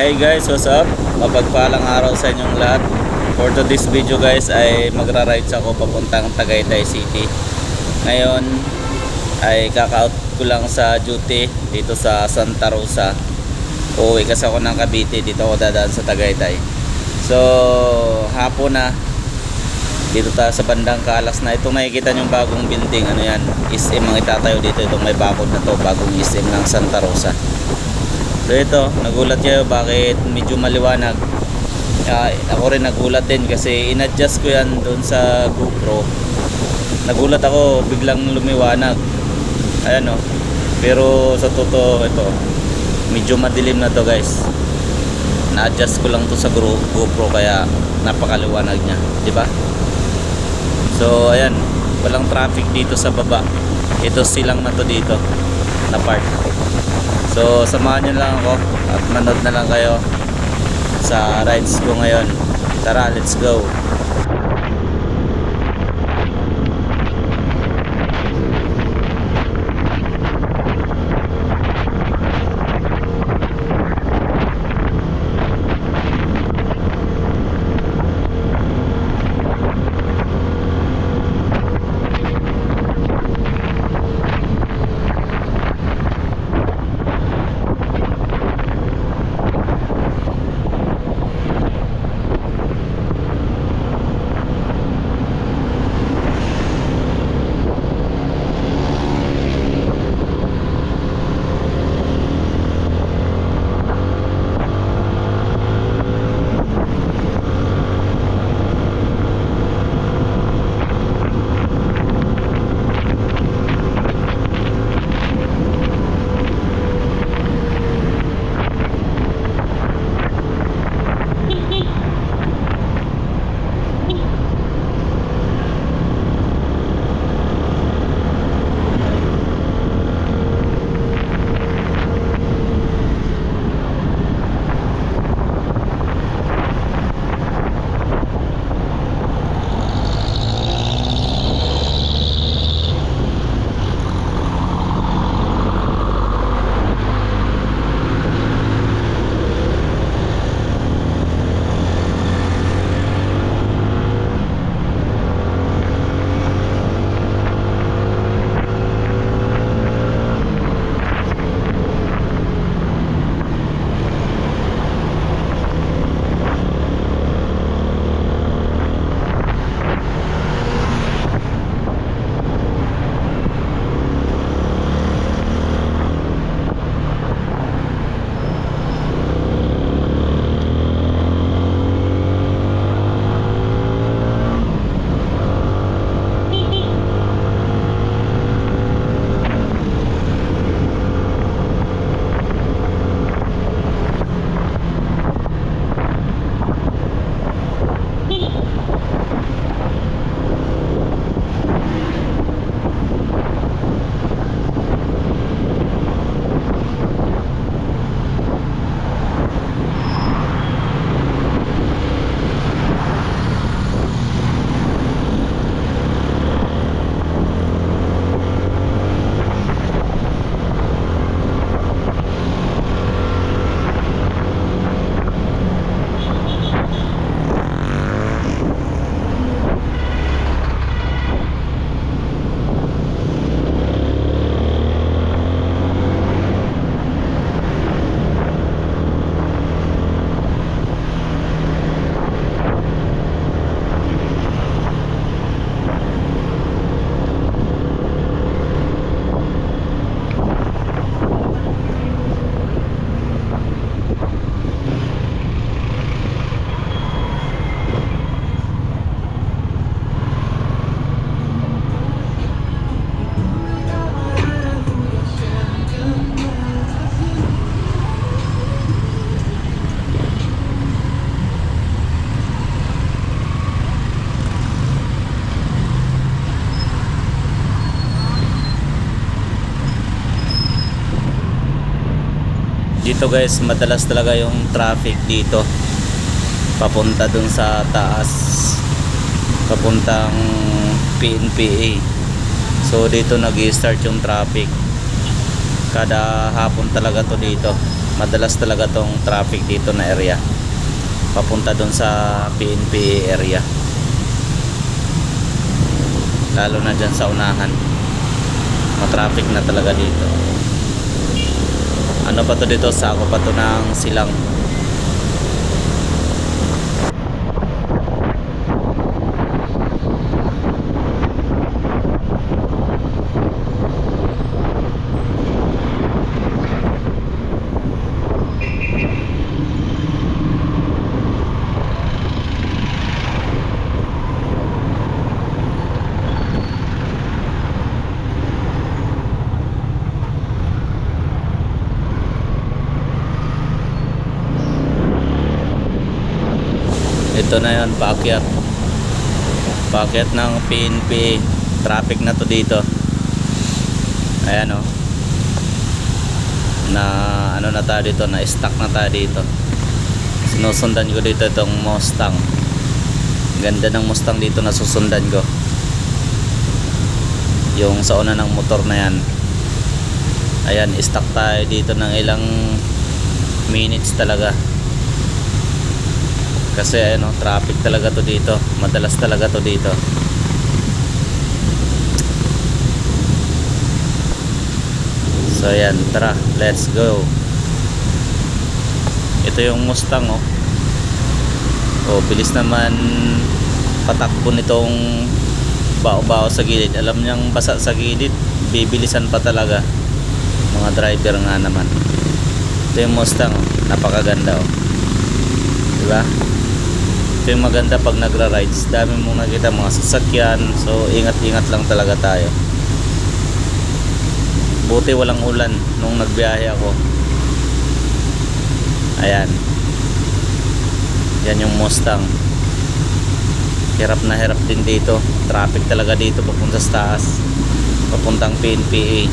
Hey guys, what's up? Mapagpalang araw sa inyong lahat. For today's video guys ay magra-rides ako papuntang Tagaytay City. Ngayon ay kaka-out ko lang sa duty dito sa Santa Rosa. Uuwi kasi ako ng Cavite, dito ako dadaan sa Tagaytay. So, hapon na. Dito tayo sa bandang Kalas na. Itong nakikita yung bagong building, ano yan, SM ang itatayo dito. Itong may bakod na to, bagong SM ng Santa Rosa. So ito, nagulat kayo bakit medyo maliwanag. Ah, ako rin nagulat din kasi in-adjust ko yan doon sa GoPro. Nagulat ako, biglang lumiwanag. Ayan o. Pero sa totoo, ito, medyo madilim na to guys. Na-adjust ko lang to sa GoPro kaya napakaliwanag niya. di ba? So ayan, walang traffic dito sa baba. Ito silang na to dito na part. So, samahan nyo lang ako at manood na lang kayo sa rides ko ngayon. Tara, let's go. Dito guys madalas talaga yung traffic dito. Papunta dun sa taas. Papuntang PNPA so dito nag start yung traffic. Kada hapon talaga to dito. Madalas talaga tong traffic dito na area. Papunta doon sa PNP area. Lalo na dyan sa unahan. Matraffic na talaga dito ano pa to dito? Sako pa to ng silang ito na yon paakyat paakyat ng PNP traffic na to dito. Ayan o na ano na tayo dito na stuck na tayo dito. Sinusundan ko dito itong Mustang. Ganda ng Mustang dito na susundan ko. Yung sa una ng motor na yan. Ayan stuck tayo dito ng ilang minutes talaga kasi ano traffic talaga to dito. Madalas talaga to dito. So ayan tara. Let's go. Ito yung Mustang oh. Oh bilis naman patakbo nitong bao-bao sa gilid. Alam niyang basa sa gilid bibilisan pa talaga. Mga driver nga naman. Ito yung Mustang oh. napakaganda oh diba? Ito yung maganda pag nagra-rides. Dami mong nakita mga sasakyan. So ingat-ingat lang talaga tayo. Buti walang ulan nung nagbiyahe ako. Ayan. Yan yung Mustang. Hirap na hirap din dito. Traffic talaga dito papunta sa taas. Papuntang PNPA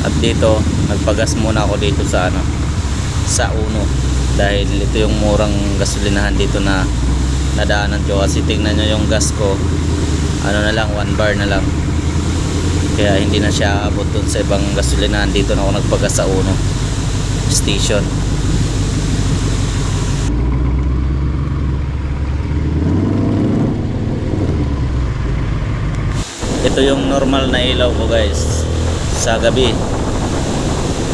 at dito nagpagas muna ako dito sa ano sa uno. Dahil ito yung murang gasolinahan dito na nadaanan ko. Kasi tingnan nyo yung gas ko ano na lang 1 bar na lang. Kaya hindi na siya abot dun sa ibang gasolinahan dito na ako nagpagas sa uno station. Ito yung normal na ilaw ko guys sa gabi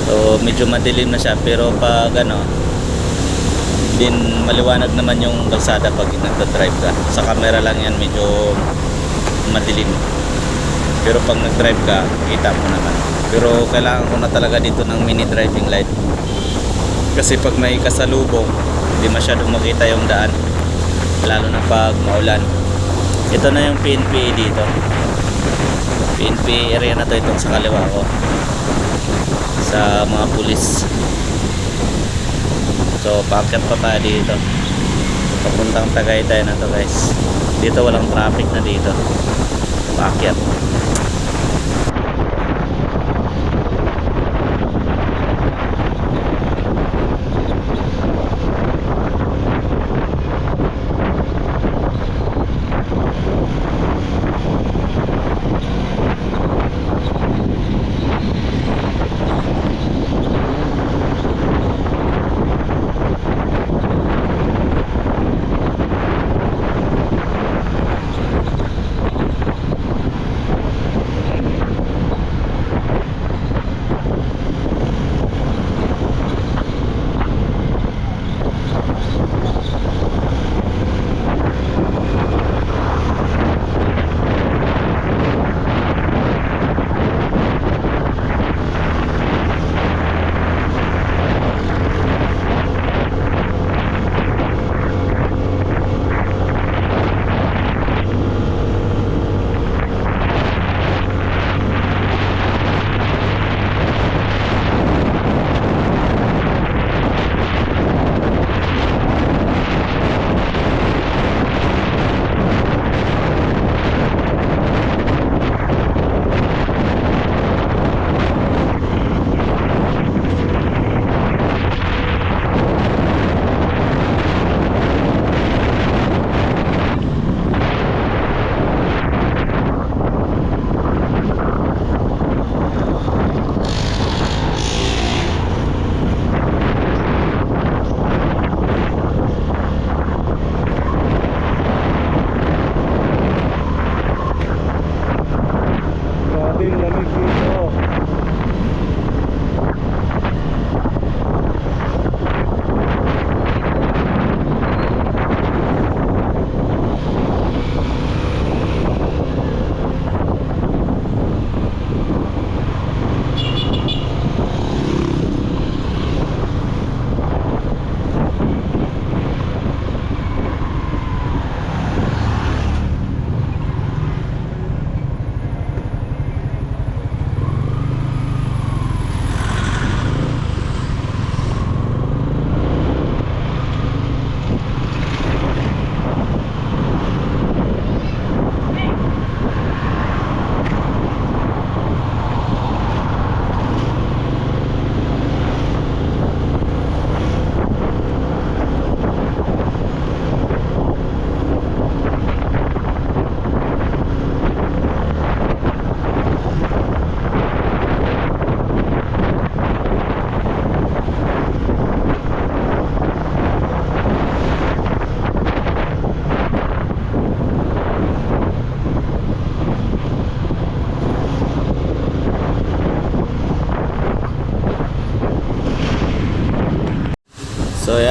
so medyo madilim na siya pero pag ano din maliwanag naman yung kalsada pag nagda-drive ka. Sa camera lang yan medyo madilim. Pero pag nag-drive ka kita mo naman. Pero kailangan ko na talaga dito ng mini driving light. Kasi pag may kasalubong hindi masyadong makita yung daan. Lalo na pag maulan. Ito na yung PNP dito. PNP area na to itong sa kaliwa ko sa mga pulis. So paakyat pa tayo dito? Papuntang Tagaytay na to guys. Dito walang traffic na dito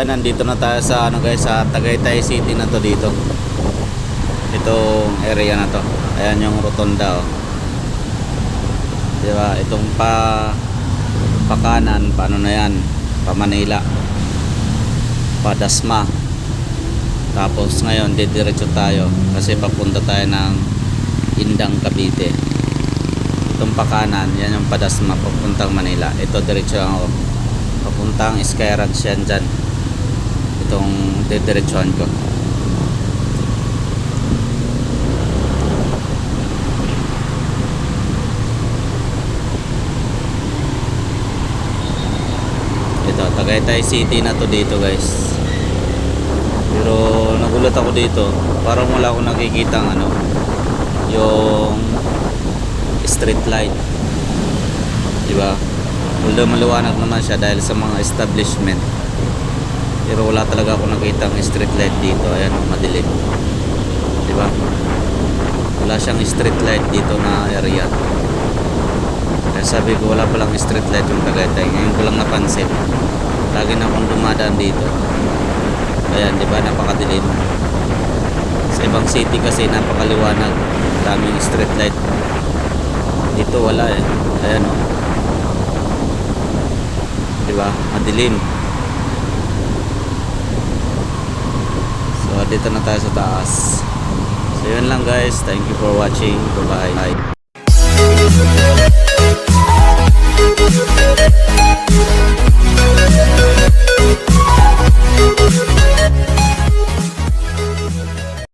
nandito na tayo sa ano guys, sa Tagaytay City na to dito. Itong area na to. Ayan yung rotonda oh. Di ba? Itong pa pakanan, paano na yan? Pa Manila. Pa Dasma. Tapos ngayon, didiretso tayo kasi papunta tayo ng Indang Cavite. Itong pakanan, yan yung Padasma papuntang Manila. Ito diretso lang ako. Papuntang Skyranch yan dyan. Itong didiretsuhan ko. Ito, Tagaytay City na to dito guys. Pero nagulat ako dito. Parang wala akong nakikita ano, yung street light. Di ba? Although maliwanag naman siya dahil sa mga establishment. Pero wala talaga ako nakita ng street light dito. Ayan, madilim. Di ba? Wala siyang street light dito na area. Kaya sabi ko wala palang street light yung Tagaytay. Ngayon ko lang napansin. Lagi na akong dumadaan dito. Ayan, di ba? Napakadilim. Sa ibang city kasi napakaliwanag. Daming street light. Dito wala eh. Ayan o. Di ba? Madilim. dito na tayo sa taas so yun lang guys thank you for watching bye bye, bye. We'll be right back.